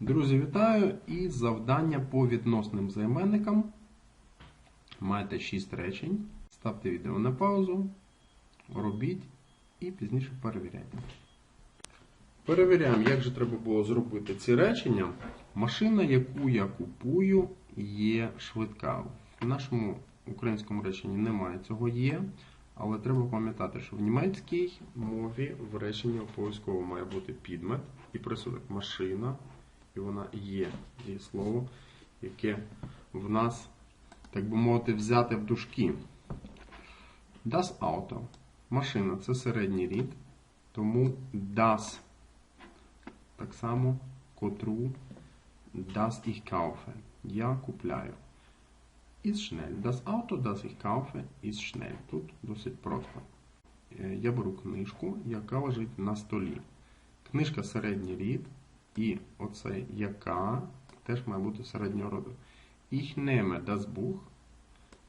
Друзі, вітаю! І завдання по відносним займенникам. Маєте 6 речень. Ставте відео на паузу, робіть і пізніше перевіряйте. Перевіряємо, як же треба було зробити ці речення. Машина, яку я купую, є швидка. В нашому українському реченні немає цього є, але треба пам'ятати, що в німецькій мові в реченні обов'язково має бути підмет і присудок машина, і вона є дієслово, яке в нас, так би мовити, взяте в дужки. Das Auto. Машина це середній рід, тому das так само котру das ich kaufe. Я купляю. Ist schnell. Das Auto, das ich kaufe, ist schnell. Тут досить просто. Е, Я беру книжку, яка лежить на столі. Книжка середній рід, і оце яка теж має бути середнього роду. Ich das Buch.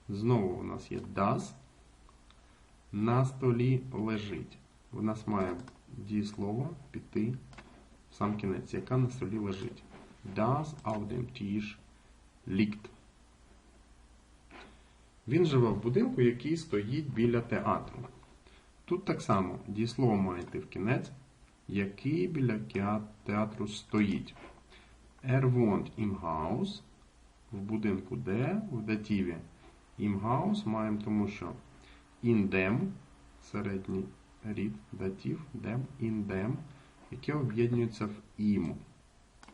Знову у нас є das. На столі лежить. У нас має дієслово піти в сам кінець, яка на столі лежить. Das auf dem Tisch liegt. Він живе в будинку, який стоїть біля театру. Тут так само дієслово має йти в кінець, який біля театру стоїть. Er wohnt im Haus. В будинку де, в дативі. Im Haus маємо тому, що in dem, середній рід, датив, dem, in dem, яке об'єднується в im.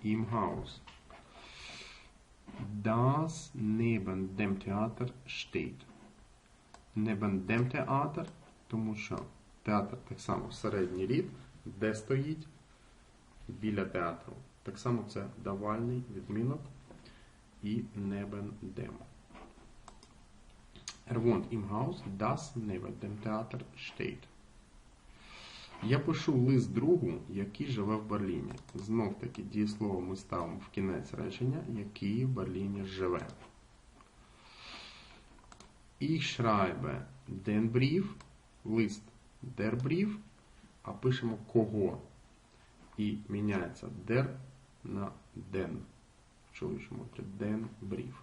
Im Haus. Das neben dem Theater steht. Neben dem Theater, тому що театр так само середній рід, де стоїть біля театру. Так само це давальний відмінок і neben dem. Er wohnt im Haus, das neben dem Theater steht. Я пишу лист другу, який живе в Берліні. Знов таки дієслово ми ставимо в кінець речення, який в Берліні живе. Ich schreibe den Brief, лист der Brief, а пишемо кого. І міняється der на den. В чоловічому den Brief.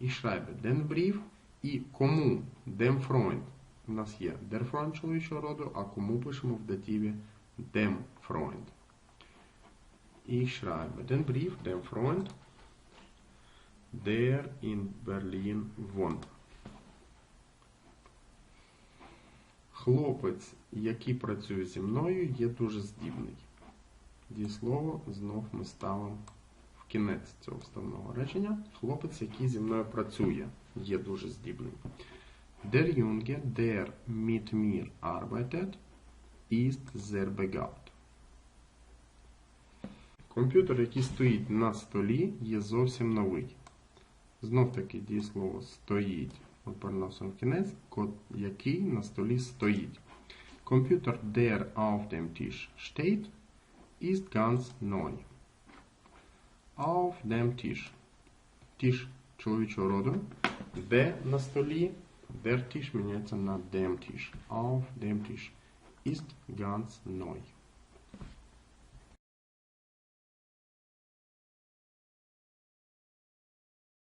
Ich schreibe den Brief і кому dem Freund. У нас є der Freund чоловічого роду, а кому пишемо в дативі dem Freund. Ich schreibe den Brief dem Freund, der in Berlin wohnt. Хлопець, який працює зі мною, є дуже здібний. Дієслово знов ми ставимо в кінець цього вставного речення. Хлопець, який зі мною працює, є дуже здібний. Der Junge, der mit mir arbeitet, ist sehr begabt. Комп'ютер, який стоїть на столі, є зовсім новий. Знов таки дієслово стоїть. Ми переносимо в кінець, код, який на столі стоїть. Комп'ютер, der auf dem Tisch steht, ist ganz neu. Auf dem Tisch. Tisch чоловічого роду. Де на столі, der Tisch міняється на dem Tisch. Auf dem Tisch. Ist ganz neu.